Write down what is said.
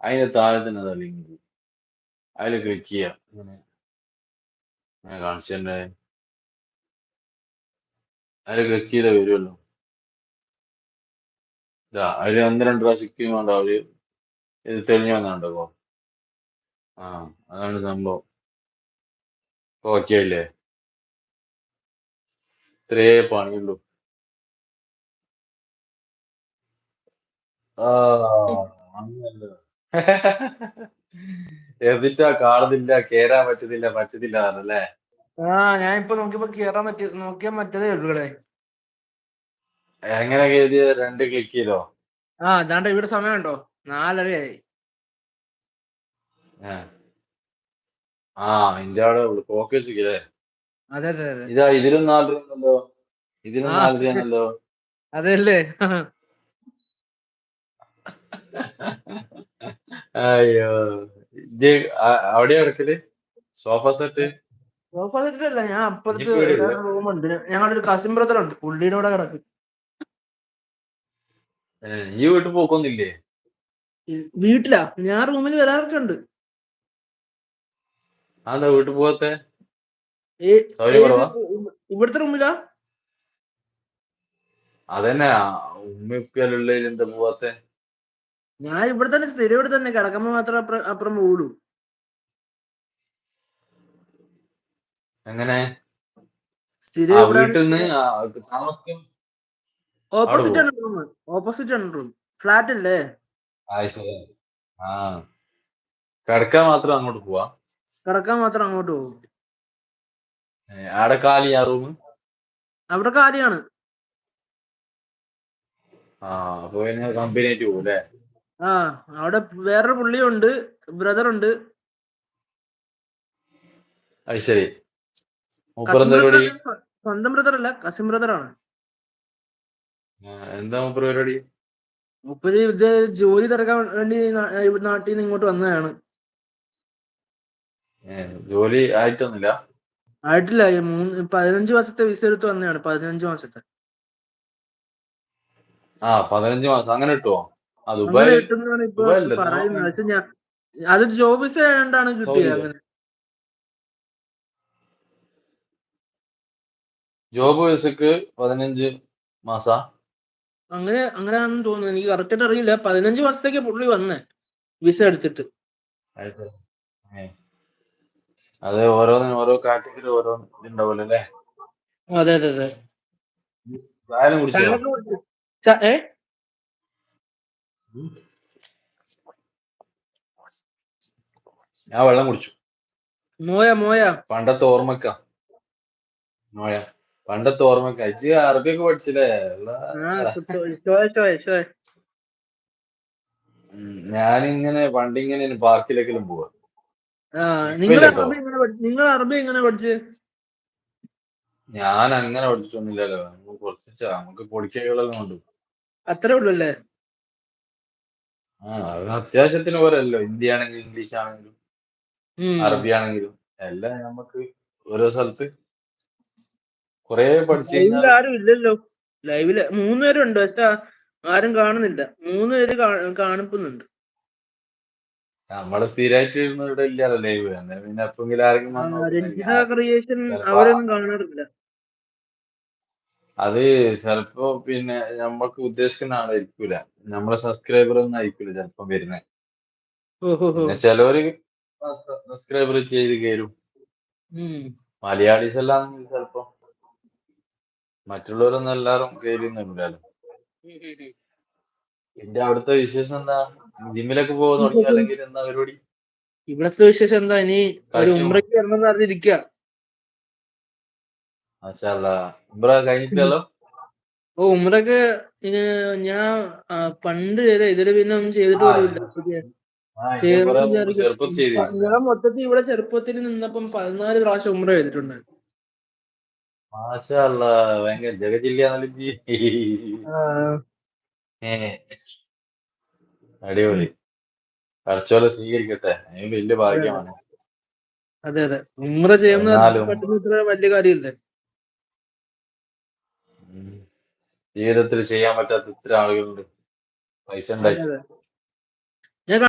അതിന്റെ താഴെ തന്നെ അതാ ലിങ്ക് അതിൽ ക്ലിക്ക് ചെയ്യാം. ഇങ്ങനെ. ഞാൻ കാണിച്ചു തന്നെ അതിൽ ക്ലിക്ക് ചെയ്താൽ വരുമല്ലോ ഇതാ അതിൽ ഒന്ന് രണ്ട് പ്രാവശ്യം ക്ലിക്ക് വേണ്ട അവർ ഇത് തെളിഞ്ഞു വന്നുണ്ടോ ആ അതാണ് സംഭവം. ഓക്കെ അല്ലേ? ഇത്രേ പണിയുള്ളൂ. ആ അങ്ങനല്ലേ. എന്നിട്ടാ കാണുന്നില്ല കേറാൻ പറ്റുന്നില്ല പറ്റുന്നില്ല ആണല്ലേ ആ ഞാൻ ഇപ്പൊ നോക്കിയപ്പോ കേറാൻ പറ്റി നോക്കിയാ മറ്റേ ഉള്ളൂ ഇവിടെ. എങ്ങനെ കേറിയ? രണ്ട് ക്ലിക്ക് ചെയ്തോ? ആ അതാണ്ട് ഇവിടെ സമയമുണ്ടോ? നാലരയായി. ആ. ഇന്റെ അവിടെ ഫോക്കസ് അതെ അതെ അതെ. ഇതാ ഇതിലും നാല് രൂപല്ലോ ഇതിലും ആ. നാല് അതെ അതെല്ലേ അയ്യോ. ഇത് അ- കിടക്കൽ? Sofa set? സോഫ സെറ്റിലല്ല ഞാൻ അപ്പുറത്ത്. റൂമുണ്ട് ഞങ്ങളുടെ ഒരു കസിൻ ബ്രദർ ഉണ്ട് പുള്ളിയുടെ കൂടെ കിടക്കും. ഈ വീട്ടിൽ പോക്കൊന്നില്ലേ വീട്ടിലാ ഞാൻ റൂമിൽ വരാറൊക്കെ ഉണ്ട് അതെന്താ വീട്ടിൽ കുറവാ? ഇവിടുത്തെ റൂമിലാ? അതന്നെ ഉമ്മയുള്ളതിൽ എന്താ പോവാത്തെ? ഞാൻ ഇവിടെ തന്നെ സ്ഥിരം ഇവിടെ തന്നെ കിടക്കുമ്പോ മാത്രം അപ്പുറം പോവുള്ളൂ. താമസിക്കും. ഓപ്പോസിറ്റ് അവിടെ ആണ് റൂം ഓപ്പോസിറ്റ് ആണ് റൂം ഫ്ലാറ്റ് അല്ലേ? കിടക്കാൻ മാത്രം അങ്ങോട്ട് പോവാ? കിടക്കാൻ മാത്രം അങ്ങോട്ട് പോകും ആടെ റൂം അവിടെ കാലിയാണ്. ആ അപ്പൊ പിന്നെ കമ്പനി ആയിട്ട് പോകും അല്ലേ ആ അവിടെ വേറൊരു പുള്ളിയുണ്ട് ബ്രദർ ഉണ്ട് അത് ശരി. സ്വന്തം ബ്രദർ അല്ല കസിൻ ബ്രദർ ആണ് എന്താ മൂപ്പർ പരിപാടി? മുപ്പത് ഇത് ജോലി തിരക്കാൻ വേണ്ടി നാട്ടിൽ നിന്ന് ഇങ്ങോട്ട് വന്നതാണ്. ജോലി ആയിട്ടൊന്നുമില്ല? ആയിട്ടില്ല മൂന്ന് പതിനഞ്ച് മാസത്തെ വിസ എടുത്ത് വന്നതാണ് പതിനഞ്ച് മാസത്തെ. ആ പതിനഞ്ച് മാസം അങ്ങനെ കിട്ടുമോ അത് ജോബ് ആയതുകൊണ്ടാണ് കിട്ടിയത് അങ്ങനെ. ജോബ് വിസക്ക് പതിനഞ്ച് മാസ? അങ്ങനെ അങ്ങനെയാണെന്ന് തോന്നുന്നു. എനിക്ക് കറക്റ്റ് ആയിട്ട് അറിയില്ല. പതിനഞ്ച് മാസത്തേക്ക് പുള്ളി വന്നേ വിസ എടുത്തിട്ട്. അതെ ഓരോന്നിനും ഓരോ കാറ്റഗറി ഓരോ ഉണ്ടാവല്ലോ അല്ലേ? അതെ അതെ അതെ. ഞാൻ വെള്ളം കുടിച്ചു. മോയ മോയ. പണ്ടത്തെ ഓർമ്മക്ക. നോയ പണ്ടത്തെ ഓർമ്മക്ക. ഇജ്ജ് അറബിയൊക്കെ പഠിച്ചില്ലേ? ഞാനിങ്ങനെ പണ്ടിങ്ങനെ പാർക്കിലേക്കെല്ലാം പോവാ. നിങ്ങൾ. അറബി എങ്ങനെ പഠിച്ച്? ഞാൻ അങ്ങനെ പഠിച്ചിട്ടൊന്നുമില്ലല്ലോ കുറച്ച് നമുക്ക് പൊടിക്കൈകളെല്ലാം ഉണ്ട് അത്രേ ഉള്ളു അല്ലേ ആ അത് അത്യാവശ്യത്തിന് പോരല്ലോ. ഹിന്ദി ആണെങ്കിലും ഇംഗ്ലീഷ് ആണെങ്കിലും ഉം. അറബി ആണെങ്കിലും എല്ലാം നമുക്ക് ഓരോ സ്ഥലത്ത് കൊറേ പഠിച്ചു ലൈവിൽ കഴിഞ്ഞാൽ ആരും ഇല്ലല്ലോ. ലൈവിൽ മൂന്ന് പേരുണ്ട്. പക്ഷെ ആരും കാണുന്നില്ല. മൂന്ന് പേര് കാ- കാണിക്കുന്നുണ്ട് നമ്മൾ സ്ഥിരമായിട്ട് ഇവിടെ ഇല്ലല്ലോ ലൈവ് അന്നേരം പിന്നെ എപ്പോഴെങ്കിലും ആരെങ്കിലും വന്ന് നോക്കുന്നെങ്കിൽ രഞ്ജിത ആ- ക്രിയേഷൻ ചിലപ്പോ അവരൊന്നും കാണാറില്ല. അത് ചിലപ്പോ പിന്നെ നമ്മൾക്ക് ഉദ്ദേശിക്കുന്ന ആളായിരിക്കൂല. നമ്മളെ സബ്സ്ക്രൈബർ ഒന്നും ആയിരിക്കൂല ചിലപ്പോ വരുന്നത് ഓഹോ പിന്നെ ചിലവര് സബ്സ്ക്രൈബർ ചെയ്ത് കയറും മലയാളീസ് എല്ലാം ചിലപ്പോ മറ്റുള്ളവരൊന്നും എല്ലാരും കയറുന്നില്ലല്ലോ പിന്നെ അവിടുത്തെ വിശേഷം എന്താ? ജിമ്മിലൊക്കെ പോകുന്ന തുടങ്ങി അല്ലെങ്കിൽ എന്താ പരിപാടി? ഇവിടത്തെ വിശേഷം എന്താ? ഇനി ഒരു കളിക്കാൻ ഉമ്രയ്ക്ക് എന്ന് പറഞ്ഞിരിക്കുക മാഷാല്ലാ ഉംറ കഴിഞ്ഞിട്ടല്ലോ ഓ ഉമ്രക്ക് ഇനി ഞാൻ പണ്ട് ചെയ്ത ഇതിൽ പിന്നെ ഒന്നും ചെയ്തിട്ട് ആ, പോലും ഇല്ല പുതിയ ആ ഇന്നെ ചെയ്യണം കുറെ എന്ന് മുമ്പ് വിചാരിക്കും. ചെറുപ്പത്തിൽ ചെയ്തിട്ടുണ്ട് ഞാൻ മൊത്തത്തിൽ ഇവിടെ ചെറുപ്പത്തിൽ നിന്നപ്പം പതിനാല് പ്രാവശ്യം ഉമ്ര ചെയ്തിട്ടുണ്ട്. ഭയങ്കര അടിപൊളി. സ്വീകരിക്കട്ടെ. അതിന് വലിയ ഭാഗ്യമാണ്. അതെ അതെ ഉമ്ര ചെയ്യുന്ന എന്നാലും- പറ്റുന്ന ഇത്ര വലിയ കാര്യമില്ലേ ഉം. ജീവിതത്തിൽ ചെയ്യാൻ പറ്റാത്ത ഇത്ര ആളുകളുണ്ട്. പൈസ ഉണ്ടായിട്ട്.